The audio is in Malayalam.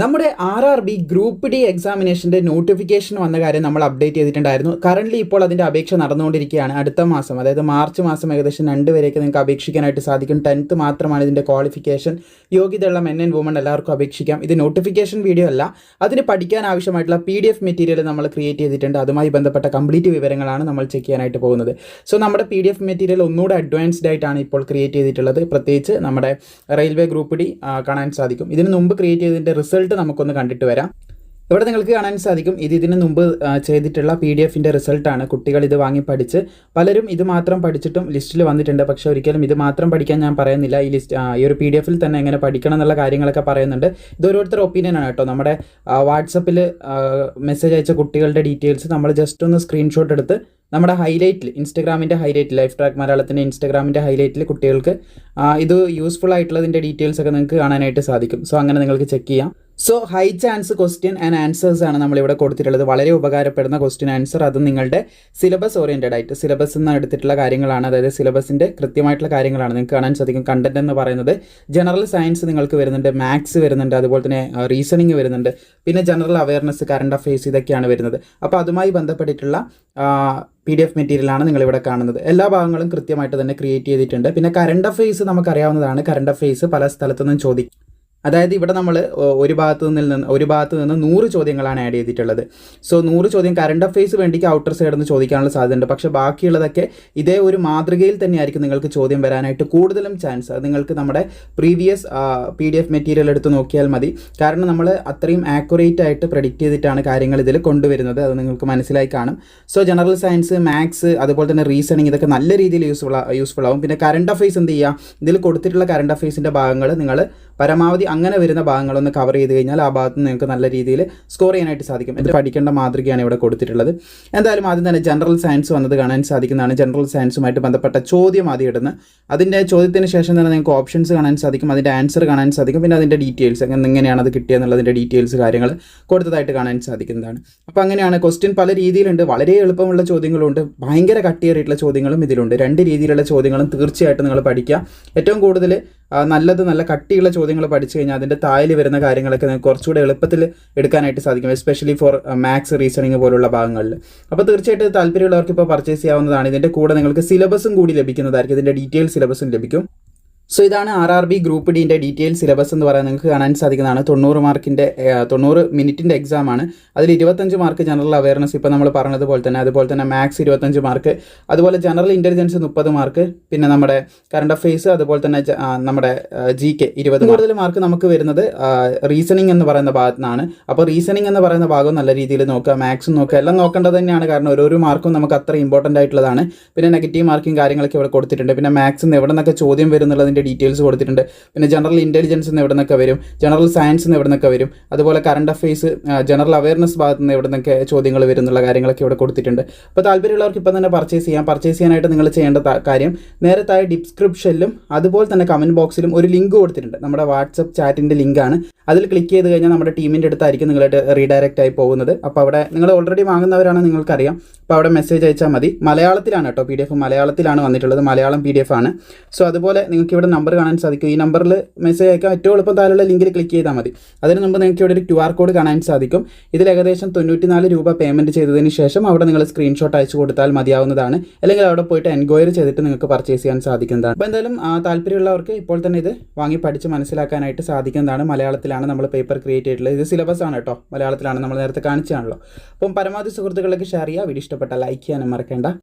നമ്മുടെ R R B group D എക്സാമിനേഷന്റെ notification വന്ന കാര്യം നമ്മൾ അപ്ഡേറ്റ് ചെയ്തിട്ടുണ്ടായിരുന്നു. കറന്റ്ലി ഇപ്പോൾ അതിന്റെ അപേക്ഷ നടന്നുകൊണ്ടിരിക്കുകയാണ്. അടുത്ത മാസം അതായത് മാർച്ച് മാസം ഏകദേശം രണ്ട് വരെയൊക്കെ നിങ്ങൾക്ക് അപേക്ഷിക്കാനായിട്ട് സാധിക്കും. ടെൻത്ത് മാത്രമാണ് ഇതിന്റെ ക്വാളിഫിക്കേഷൻ യോഗ്യതയുള്ള മെൻ ആൻഡ് വുമൺ എല്ലാവർക്കും അപേക്ഷിക്കാം. ഇത് നോട്ടിഫിക്കേഷൻ വീഡിയോ അല്ല. അതിന് പഠിക്കാൻ ആവശ്യമായിട്ടുള്ള പി ഡി എഫ് മെറ്റീരിയൽ നമ്മൾ ക്രിയേറ്റ് ചെയ്തിട്ടുണ്ട്. അതുമായി ബന്ധപ്പെട്ട കംപ്ലീറ്റ് വിവരങ്ങളാണ് നമ്മൾ ചെക്ക് ചെയ്യാനായിട്ട് പോകുന്നത്. സോ നമ്മുടെ പി ഡി എഫ് മെറ്റീരിയൽ ഒന്നുകൂടെ അഡ്വാൻസ്ഡ് ആയിട്ടാണ് ഇപ്പോൾ ക്രിയേറ്റ് ചെയ്തിട്ടുള്ളത്. പ്രത്യേകിച്ച് നമ്മുടെ റെയിൽവേ ഗ്രൂപ്പ് ഡി കാണാൻ സാധിക്കും. ഇതിന് മുമ്പ് ക്രിയേറ്റ് ചെയ്തതിന്റെ റിസൾട്ട് നമുക്കൊന്ന് കണ്ടിട്ട് വരാം. ഇവിടെ നിങ്ങൾക്ക് കാണാൻ സാധിക്കും ഇത് ഇതിന് മുമ്പ് ചെയ്തിട്ടുള്ള പി ഡി എഫിന്റെ റിസൾട്ടാണ്. കുട്ടികൾ ഇത് വാങ്ങി പഠിച്ച് പലരും ഇത് മാത്രം പഠിച്ചിട്ടും ലിസ്റ്റിൽ വന്നിട്ടുണ്ട്. പക്ഷേ ഒരിക്കലും ഇത് മാത്രം പഠിക്കാൻ ഞാൻ പറയുന്നില്ല. ഈ ലിസ്റ്റ് ഈ ഒരു പി ഡി എഫിൽ തന്നെ എങ്ങനെ പഠിക്കണം എന്നുള്ള കാര്യങ്ങളൊക്കെ പറയുന്നുണ്ട്. ഇത് ഓരോരുത്തർ ഒപ്പീനിയൻ ആണ് കേട്ടോ. നമ്മുടെ വാട്സപ്പിൽ മെസ്സേജ് അയച്ച കുട്ടികളുടെ ഡീറ്റെയിൽസ് നമ്മൾ ജസ്റ്റ് ഒന്ന് സ്ക്രീൻഷോട്ട് എടുത്ത് നമ്മുടെ ഹൈലൈറ്റിൽ ഇൻസ്റ്റഗ്രാമിന്റെ ഹൈലൈറ്റ് ലൈഫ് ട്രാക്ക് മലയാളത്തിന്റെ ഇൻസ്റ്റഗ്രാമിന്റെ ഹൈലൈറ്റിൽ കുട്ടികൾക്ക് ഇത് യൂസ്ഫുൾ ആയിട്ടുള്ളതിന്റെ ഡീറ്റെയിൽസ് ഒക്കെ നിങ്ങൾക്ക് കാണാനായിട്ട് സാധിക്കും. സോ അങ്ങനെ നിങ്ങൾക്ക് ചെക്ക് ചെയ്യാം. So high chance question and answers ആണ് നമ്മളിവിടെ കൊടുത്തിട്ടുള്ളത്. വളരെ ഉപകാരപ്പെടുന്ന ക്വസ്റ്റ്യൻ ആൻസർ അത് നിങ്ങളുടെ സിലബസ് ഓറിയന്റഡ് ആയിട്ട് സിലബസ് നിന്ന് എടുത്തിട്ടുള്ള കാര്യങ്ങളാണ്. അതായത് സിലബസിന്റെ കൃത്യമായിട്ടുള്ള കാര്യങ്ങളാണ്. നിങ്ങൾക്ക് കാണാൻ സാധിക്കും. കണ്ടന്റ് എന്ന് പറയുന്നത് ജനറൽ സയൻസ് നിങ്ങൾക്ക് വരുന്നുണ്ട് മാത്സ് വരുന്നുണ്ട് അതുപോലെ തന്നെ റീസണിങ് വരുന്നുണ്ട്. പിന്നെ ജനറൽ അവയർനെസ് കറണ്ട് അഫയേഴ്സ് ഇതൊക്കെയാണ് വരുന്നത്. അപ്പോൾ അതുമായി ബന്ധപ്പെട്ടിട്ടുള്ള പി ഡി എഫ് മെറ്റീരിയലാണ് നിങ്ങളിവിടെ കാണുന്നത്. എല്ലാ ഭാഗങ്ങളും കൃത്യമായിട്ട് തന്നെ ക്രിയേറ്റ് ചെയ്തിട്ടുണ്ട്. പിന്നെ കറണ്ട് അഫയേഴ്സ് നമുക്കറിയാവുന്നതാണ്. കറണ്ട് അഫയേഴ്സ് പല സ്ഥലത്തുനിന്നും ചോദിക്കും അതായത് ഇവിടെ നമ്മൾ ഒരു ഭാഗത്ത് നിന്ന് ഒരു ഭാഗത്ത് നിന്ന് നൂറ് ചോദ്യങ്ങളാണ് ആഡ് ചെയ്തിട്ടുള്ളത്. സോ നൂറ് ചോദ്യം കറണ്ട് അഫയേഴ്സ് വേണ്ടിക്ക് ഔട്ടർ സൈഡിൽ നിന്ന് ചോദിക്കാനുള്ള സാധ്യതയുണ്ട്. പക്ഷേ ബാക്കിയുള്ളതൊക്കെ ഇതേ ഒരു മാതൃകയിൽ തന്നെയായിരിക്കും നിങ്ങൾക്ക് ചോദ്യം വരാനായിട്ട് കൂടുതലും ചാൻസ് അത് നിങ്ങൾക്ക് നമ്മുടെ previous P D F material എടുത്ത് നോക്കിയാൽ മതി. കാരണം നമ്മൾ അത്രയും ആക്യുറേറ്റ് ആയിട്ട് പ്രഡിക്റ്റ് ചെയ്തിട്ടാണ് കാര്യങ്ങൾ ഇതിൽ കൊണ്ടുവരുന്നത്. അത് നിങ്ങൾക്ക് മനസ്സിലായി കാണും. സോ ജനറൽ സയൻസ് മാത്സ് അതുപോലെ തന്നെ റീസണിങ് ഇതൊക്കെ നല്ല രീതിയിൽ യൂസ്ഫുൾ യൂസ്ഫുൾ ആവും. പിന്നെ കറണ്ട് അഫയേഴ്സ് എന്ത് ചെയ്യുക ഇതിൽ കൊടുത്തിട്ടുള്ള കറണ്ട് അഫയേഴ്സിന്റെ ഭാഗങ്ങൾ നിങ്ങൾ പരമാവധി അങ്ങനെ വരുന്ന ഭാഗങ്ങളൊന്ന് കവർ ചെയ്ത് കഴിഞ്ഞാൽ ആ ഭാഗത്ത് നിങ്ങൾക്ക് നല്ല രീതിയിൽ സ്കോർ ചെയ്യാനായിട്ട് സാധിക്കും. ഇത് പഠിക്കേണ്ട മാതൃകയാണ് ഇവിടെ കൊടുത്തിട്ടുള്ളത്. എന്തായാലും ആദ്യം തന്നെ ജനറൽ സയൻസ് വന്നത് കാണാൻ സാധിക്കുന്നതാണ്. ജനറൽ സയൻസുമായിട്ട് ബന്ധപ്പെട്ട ചോദ്യം ആദ്യം ഇടുന്നത് അതിന്റെ ചോദ്യത്തിന് ശേഷം തന്നെ നിങ്ങൾക്ക് ഓപ്ഷൻസ് കാണാൻ സാധിക്കും. അതിന്റെ ആൻസർ കാണാൻ സാധിക്കും. പിന്നെ അതിന്റെ ഡീറ്റെയിൽസ് എങ്ങനെ എങ്ങനെയാണ് അത് കിട്ടിയെന്നുള്ളതിന്റെ ഡീറ്റെയിൽസ് കാര്യങ്ങൾ കൊടുത്തതായിട്ട് കാണാൻ സാധിക്കുന്നതാണ്. അപ്പോൾ അങ്ങനെയാണ് ക്വസ്റ്റ്യൻ പല രീതിയിലുണ്ട്. വളരെ എളുപ്പമുള്ള ചോദ്യങ്ങളുണ്ട്. ഭയങ്കര കട്ടിയേറിയിട്ടുള്ള ചോദ്യങ്ങളും ഇതിലുണ്ട്. രണ്ട് രീതിയിലുള്ള ചോദ്യങ്ങളും തീർച്ചയായിട്ടും നിങ്ങൾ പഠിക്കുക. ഏറ്റവും കൂടുതൽ നല്ലത് നല്ല കട്ടിയുള്ള ചോദ്യങ്ങൾ പഠിച്ചു കഴിഞ്ഞാൽ അതിന്റെ താഴെ വരുന്ന കാര്യങ്ങളൊക്കെ നിങ്ങൾക്ക് കുറച്ചുകൂടെ എളുപ്പത്തിൽ എടുക്കാനായിട്ട് സാധിക്കും എസ്പെഷ്യലി ഫോർ മാത്സ് റീസണിങ് പോലുള്ള ഭാഗങ്ങളിൽ. അപ്പോൾ തീർച്ചയായിട്ടും താല്പര്യമുള്ളവർക്ക് ഇപ്പോൾ പർച്ചേസ് ചെയ്യാവുന്നതാണ്. ഇതിന്റെ കൂടെ നിങ്ങൾക്ക് സിലബസും കൂടി ലഭിക്കുന്നതായിരിക്കും. ഇതിന്റെ ഡീറ്റെയിൽ സിലബസും ലഭിക്കും. സോ ഇതാണ് ആർ ആർ ബി ഗ്രൂപ്പ് ഡിന്റെ ഡീറ്റെയിൽ സിലബസ് എന്ന് പറയുന്നത് നിങ്ങൾക്ക് കാണാൻ സാധിക്കുന്നതാണ്. തൊണ്ണൂറ് മാർക്കിന്റെ തൊണ്ണൂറ് മിനിറ്റിന്റെ എക്സാം ആണ്. അതിൽ ഇരുപത്തഞ്ച് മാർക്ക് ജനറൽ അവയർനെസ് ഇപ്പോൾ നമ്മൾ പറഞ്ഞതുപോലെ തന്നെ അതുപോലെ തന്നെ മാത്സ് ഇരുപത്തഞ്ച് മാർക്ക് അതുപോലെ ജനറൽ ഇന്റലിജൻസ് മുപ്പത് മാർക്ക് പിന്നെ നമ്മുടെ കറണ്ട് അഫേഴ്സ് അതുപോലെ തന്നെ നമ്മുടെ ജി കെ ഇരുപത് കൂടുതൽ മാർക്ക് നമുക്ക് വരുന്നത് റീസണിങ് എന്ന് പറയുന്ന ഭാഗത്തു നിന്നാണ് അപ്പോൾ റീസണിങ് എന്ന് പറയുന്ന ഭാഗം നല്ല രീതിയിൽ നോക്കുക മാത്സും നോക്കുക എല്ലാം നോക്കേണ്ടത് തന്നെയാണ്. കാരണം ഓരോരോ മാർക്കും നമുക്ക് അത്ര ഇമ്പോർട്ടന്റ് ആയിട്ടുള്ളതാണ്. പിന്നെ നെഗറ്റീവ് മാർക്കും കാര്യങ്ങളൊക്കെ ഇവിടെ കൊടുത്തിട്ടുണ്ട്. പിന്നെ മാത്സിൽ നിന്ന് എവിടെ നിന്നൊക്കെ ചോദ്യം വരുന്നുള്ളതിന്റെ ഡീറ്റെയിൽസ് കൊടുത്തിട്ടുണ്ട്. പിന്നെ ജനറൽ ഇന്റലിജൻസ് എന്ന് എവിടെ നിന്നൊക്കെ വരും? ജനറൽ സയൻസ് എന്ന് എവിടെ നിന്നൊക്കെ വരും? അതുപോലെ കറണ്ട് അഫയേഴ്സ് ജനറൽ അവയർനെസ് ഭാഗത്ത് നിന്ന് എവിടെ നിന്നൊക്കെ ചോദ്യങ്ങൾ വരുന്നുള്ള കാര്യങ്ങളൊക്കെ ഇവിടെ കൊടുത്തിട്ടുണ്ട്. അപ്പോൾ താല്പര്യമുള്ളവർക്ക് ഇപ്പം തന്നെ പർച്ചേസ് ചെയ്യാം. പർച്ചേസ് ചെയ്യാനായിട്ട് നിങ്ങൾ ചെയ്യേണ്ട കാര്യം നേരെ താഴെ ഡിസ്ക്രിപ്ഷനിലും അതുപോലെ തന്നെ കമന്റ് ബോക്സിലും ഒരു ലിങ്ക് കൊടുത്തിട്ടുണ്ട്. നമ്മുടെ വാട്സപ്പ് ചാറ്റിന്റെ ലിങ്കാണ് അതിൽ ക്ലിക്ക് ചെയ്ത് കഴിഞ്ഞാൽ നമ്മുടെ ടീമിന്റെ അടുത്തായിരിക്കും നിങ്ങളായിട്ട് റീഡയറക്റ്റ് ആയി പോകുന്നത്. അപ്പോൾ അവിടെ നിങ്ങൾ ഓൾറെഡി വാങ്ങുന്നവരാണ് നിങ്ങൾക്കറിയാം. അപ്പോൾ അവിടെ മെസ്സേജ് അയച്ചാൽ മതി. മലയാളത്തിലാണ് കേട്ടോ പി ഡി എഫ് മലയാളത്തിലാണ് വന്നിട്ടുള്ളത്. മലയാളം പി ഡി എഫ് ആണ്. സോ അതുപോലെ നിങ്ങൾക്ക് ഇവിടെ നമ്പർ കാണാൻ സാധിക്കും. ഈ നമ്പറിൽ മെസ്സേജ് അയക്കാൻ ഏറ്റവും എളുപ്പം താഴെയുള്ള ലിങ്കിൽ ക്ലിക്ക് ചെയ്താൽ മതി. അതിന് മുമ്പ് നിങ്ങൾക്ക് ഇവിടെ ഒരു ക്യു ആർ കോഡ് കാണാൻ സാധിക്കും. ഇതിൽ ഏകദേശം തൊണ്ണൂറ്റിനാല് രൂപ പേയ്മെന്റ് ചെയ്തതിന് ശേഷം അവിടെ നിങ്ങൾ സ്ക്രീൻഷോട്ട് അയച്ചു കൊടുത്താൽ മതിയാവുന്നതാണ്. അല്ലെങ്കിൽ അവിടെ പോയിട്ട് എൻക്വയറി ചെയ്തിട്ട് നിങ്ങൾക്ക് പർച്ചേസ് ചെയ്യാൻ സാധിക്കുന്നതാണ്. അപ്പോൾ എന്തായാലും താല്പര്യമുള്ളവർക്ക് ഇപ്പോൾ തന്നെ ഇത് വാങ്ങി പഠിച്ച് മനസ്സിലാക്കാനായിട്ട് സാധിക്കുന്നതാണ് മലയാളത്തിലാണ് നമ്മൾ പേപ്പർ ക്രിയേറ്റ് ചെയ്തിട്ടുള്ളത്. ഇത് സിലബസ് ആണ് കേട്ടോ. മലയാളത്തിലാണ് നമ്മൾ നേരത്തെ കാണിച്ചാണല്ലോ അപ്പം പരമാവധി സുഹൃത്തുക്കളിലേക്ക് ഷെയർ ചെയ്യുക. വീഡിയോ ഇഷ്ടപ്പെട്ട ലൈക്ക് ചെയ്യാനും മറക്കേണ്ട.